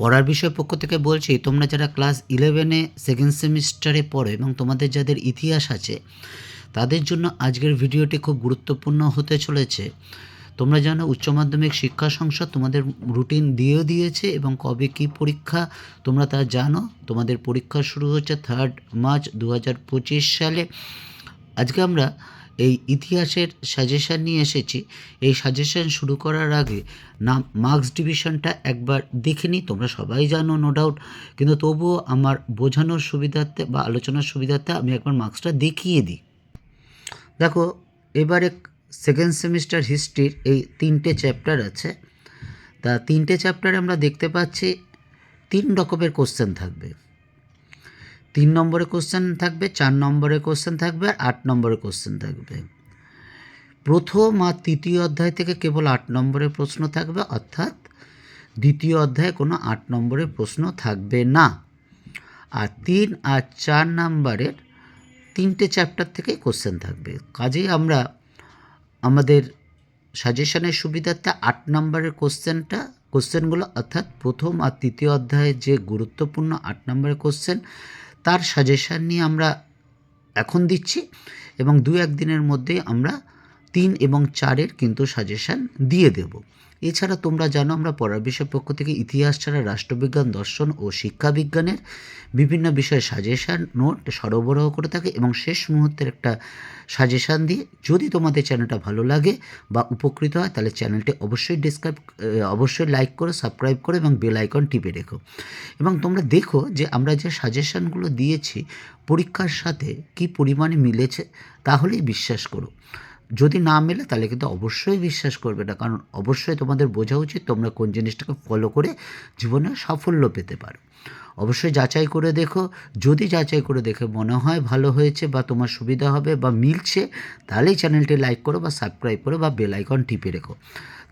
পড়ার বিষয় পক্ষ থেকে বলছি, তোমরা যারা ক্লাস ইলেভেনে সেকেন্ড সেমিস্টারে পড়ো এবং তোমাদের যাদের ইতিহাস আছে, তাদের জন্য আজকের ভিডিওটি খুব গুরুত্বপূর্ণ হতে চলেছে। তোমরা জানো, উচ্চ মাধ্যমিক শিক্ষা সংসদ তোমাদের রুটিন দিয়েও দিয়েছে এবং কবে কী পরীক্ষা তোমরা তা জানো। তোমাদের পরীক্ষা শুরু হচ্ছে থার্ড মার্চ দু হাজার পঁচিশ সালে। আজকে আমরা এই ইতিহাসের সাজেশান নিয়ে এসেছি। এই সাজেশান শুরু করার আগে নাম মার্কস ডিভিশনটা একবার দেখে নিই, তোমরা সবাই জানো নো ডাউট কিন্তু তবুও আমার বোঝানোর সুবিধার্থে বা আলোচনার সুবিধার্থে আমি একবার মার্কসটা দেখিয়ে দিই। দেখো, এবারে সেকেন্ড সেমিস্টার হিস্ট্রির এই তিনটে চ্যাপ্টার আছে। তা তিনটে চ্যাপ্টারে আমরা দেখতে পাচ্ছি তিন রকমের কোশ্চেন থাকবে। তিন নম্বরে কোশ্চেন থাকবে, চার নম্বরে কোশ্চেন থাকবে, আর আট নম্বরে কোশ্চেন থাকবে। প্রথম আর তৃতীয় অধ্যায় থেকে কেবল আট নম্বরের প্রশ্ন থাকবে, অর্থাৎ দ্বিতীয় অধ্যায়ে কোনো আট নম্বরের প্রশ্ন থাকবে না। আর তিন আর চার নাম্বারের তিনটে চ্যাপ্টার থেকে কোশ্চেন থাকবে। কাজেই আমরা আমাদের সাজেশনের সুবিধার্থে আট নম্বরের কোশ্চেনটা কোশ্চেনগুলো অর্থাৎ প্রথম আর তৃতীয় অধ্যায়ে যে গুরুত্বপূর্ণ আট নম্বরের কোশ্চেন তার সাজেশান নিয়ে আমরা এখন দিচ্ছি এবং দু এক দিনের মধ্যে আমরা তিন এবং চারের কিন্তু সাজেশান দিয়ে দেব। এছাড়া তোমরা জানো, আমরা পড়ার বিষয় পক্ষ থেকে ইতিহাস ছাড়া রাষ্ট্রবিজ্ঞান, দর্শন ও শিক্ষাবিজ্ঞানের বিভিন্ন বিষয়ে সাজেশান নোট সরবরাহ করে থাকে এবং শেষ মুহূর্তের একটা সাজেশান দিয়ে যদি তোমাদের চ্যানেলটা ভালো লাগে বা উপকৃত হয়, তাহলে চ্যানেলটি অবশ্যই ডিসক্রাইব অবশ্যই লাইক করে সাবস্ক্রাইব করে এবং বেল আইকন টিপে রেখো। এবং তোমরা দেখো যে আমরা যে সাজেশানগুলো দিয়েছি, পরীক্ষার সাথে কি পরিমাণে মিলেছে, তাহলেই বিশ্বাস করো। যদি না মেলে, তাহলে কিন্তু অবশ্যই বিশ্বাস করবে না। কারণ অবশ্যই তোমাদের বোঝা উচিত তোমরা কোন জিনিসটাকে ফলো করে জীবনে সাফল্য পেতে পারো। অবশ্যই যাচাই করে দেখো। যদি যাচাই করে দেখে মনে হয় ভালো হয়েছে বা তোমার সুবিধা হবে বা মিলছে, তাহলেই চ্যানেলটি লাইক করো বা সাবস্ক্রাইব করো বা বেল আইকন টিপে রেখো।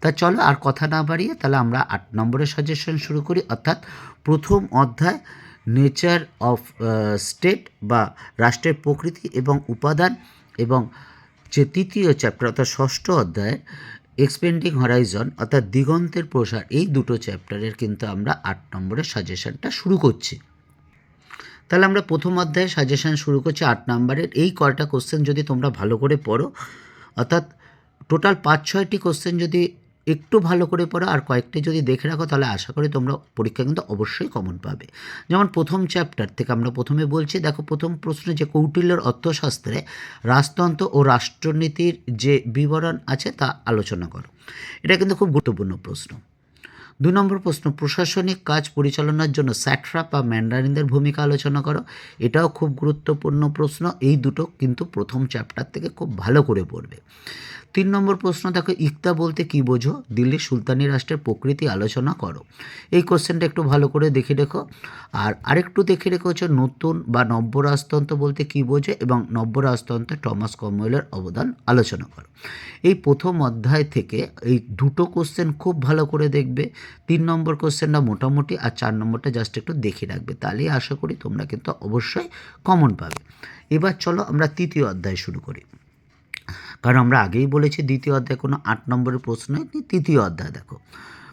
তা চলো আর কথা না বাড়িয়ে তাহলে আমরা আট নম্বরের সাজেশন শুরু করি। অর্থাৎ প্রথম অধ্যায় নেচার অফ স্টেট বা রাষ্ট্রের প্রকৃতি এবং উপাদান এবং যে তৃতীয় চ্যাপ্টার অর্থাৎ ষষ্ঠ অধ্যায় এক্সপেন্ডিং হরাইজন অর্থাৎ দিগন্তের প্রসার, এই দুটো চ্যাপ্টারের কিন্তু আমরা আট নম্বরের সাজেশনটা শুরু করছি। তাহলে আমরা প্রথম অধ্যায়ে সাজেশান শুরু করছি আট নম্বরের। এই কয়টা কোশ্চেন যদি তোমরা ভালো করে পড়ো, অর্থাৎ টোটাল পাঁচ ছয়টি কোশ্চেন যদি একটু ভালো করে পড়ো আর কয়েকটি যদি দেখে রাখো, তাহলে আশা করি তোমরা পরীক্ষা কিন্তু অবশ্যই কমন পাবে। যেমন প্রথম চ্যাপ্টার থেকে আমরা প্রথমে বলছি, দেখো প্রথম প্রশ্নে যে কৌটিল্যর অর্থশাস্ত্রে রাজতন্ত্র ও রাষ্ট্রনীতির যে বিবরণ আছে তা আলোচনা করো। এটা কিন্তু খুব গুরুত্বপূর্ণ প্রশ্ন। দুই নম্বর প্রশ্ন, প্রশাসনিক কাজ পরিচালনার জন্য স্যাট্রাপ বা ম্যান্ডারিনদের ভূমিকা আলোচনা করো। এটাও খুব গুরুত্বপূর্ণ প্রশ্ন। এই দুটো কিন্তু প্রথম চ্যাপ্টার থেকে খুব ভালো করে পড়বে। তিন নম্বর প্রশ্ন, দেখো ইকতা বলতে কি বোঝো? দিল্লি সুলতানি রাষ্ট্রের প্রকৃতি আলোচনা করো। এই কোশ্চেনটা একটু ভালো করে দেখে রেখো। আর আরেকটু দেখে রেখো হচ্ছে নতুন বা নব্য রাজতন্ত্র বলতে কি বোঝে এবং নব্য রাজতন্ত্রে টমাস কমওয়েলের অবদান আলোচনা করো। এই প্রথম অধ্যায় থেকে এই দুটো কোশ্চেন খুব ভালো করে দেখবে। তিন নম্বর কোশ্চেনটা মোটামুটি আর চার নম্বরটা জাস্ট একটু দেখে রাখবে। তাহলেই আশা করি তোমরা কিন্তু অবশ্যই কমন পাবে। এবার চলো আমরা তৃতীয় অধ্যায় শুরু করি। কারণ আমরা আগেই বলেছি দ্বিতীয় অধ্যায় কোনো আট নম্বরের প্রশ্ন তৃতীয় অধ্যায় দেখো।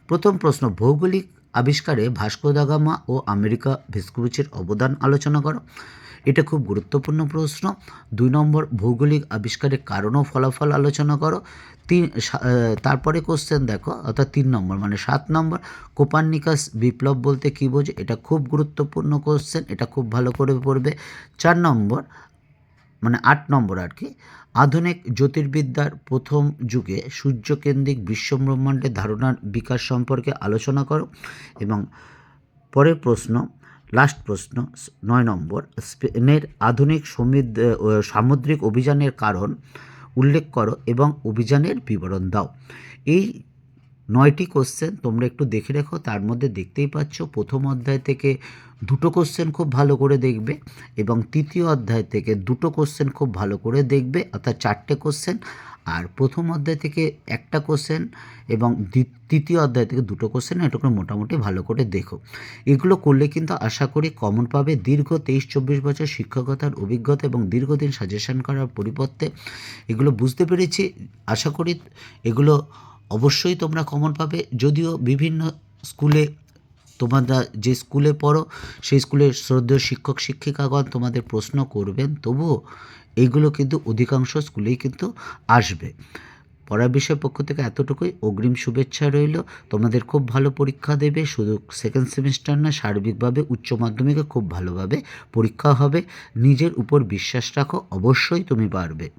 প্রথম প্রশ্ন, ভৌগোলিক আবিষ্কারে ভাস্কো দা গামা ও আমেরিকা ভেস্কুবিচের অবদান আলোচনা করো। এটা খুব গুরুত্বপূর্ণ প্রশ্ন। দুই নম্বর, ভৌগোলিক আবিষ্কারের কারণ ও ফলাফল আলোচনা করো। তিন তারপরে কোশ্চেন দেখো, অর্থাৎ তিন নম্বর মানে সাত নম্বর, কোপার্নিকাস বিপ্লব বলতে কী বোঝে? এটা খুব গুরুত্বপূর্ণ কোশ্চেন এটা খুব ভালো করে পড়বে। চার নম্বর মানে আট নম্বর আর কি, আধুনিক জ্যোতির্বিদ্যার প্রথম যুগে সূর্যকেন্দ্রিক বিশ্বব্রহ্মাণ্ডের ধারণার বিকাশ সম্পর্কে আলোচনা করো। এবং পরের প্রশ্ন লাস্ট প্রশ্ন, নয় নম্বর, স্পেনের আধুনিক সমৃদ্ধ সামুদ্রিক অভিযানের কারণ উল্লেখ করো এবং অভিযানের বিবরণ দাও। এই নয়টি কোশ্চেন তোমরা একটু দেখে রেখো, তার মধ্যে দেখতেই পাচ্ছ প্রথম অধ্যায় থেকে দুটো কোশ্চেন খুব ভালো করে দেখবে এবং তৃতীয় অধ্যায় থেকে দুটো কোশ্চেন খুব ভালো করে দেখবে, অর্থাৎ চারটে কোশ্চেন আর প্রথম অধ্যায় থেকে একটা কোশ্চেন এবং তৃতীয় অধ্যায় থেকে দুটো কোশ্চেন এটুকু মোটামুটি ভালো করে দেখো। এগুলো করলে কিন্তু আশা করি কমন পাবে দীর্ঘ তেইশ চব্বিশ বছর শিক্ষকতার অভিজ্ঞতা এবং দীর্ঘদিন সাজেশন করার পরিবর্তে। এগুলো বুঝতে পেরেছি, আশা করি এগুলো অবশ্যই তোমরা কমন পাবে। যদিও বিভিন্ন স্কুলে তোমরা যে স্কুলে পড়ো, সেই স্কুলের শ্রদ্ধেয় শিক্ষক, শিক্ষিকাগণ তোমাদের প্রশ্ন করবেন, তবুও এইগুলো কিন্তু অধিকাংশ স্কুলেই কিন্তু আসবে। পড়ার বিষয় পক্ষ থেকে এতটুকুই। অগ্রিম শুভেচ্ছা রইল। তোমাদের খুব ভালো পরীক্ষা দেবে। শুধু সেকেন্ড সেমিস্টার না, সার্বিকভাবে উচ্চ মাধ্যমিকে খুব ভালোভাবে পরীক্ষা হবে। নিজের উপর বিশ্বাস রাখো। অবশ্যই তুমি পারবে।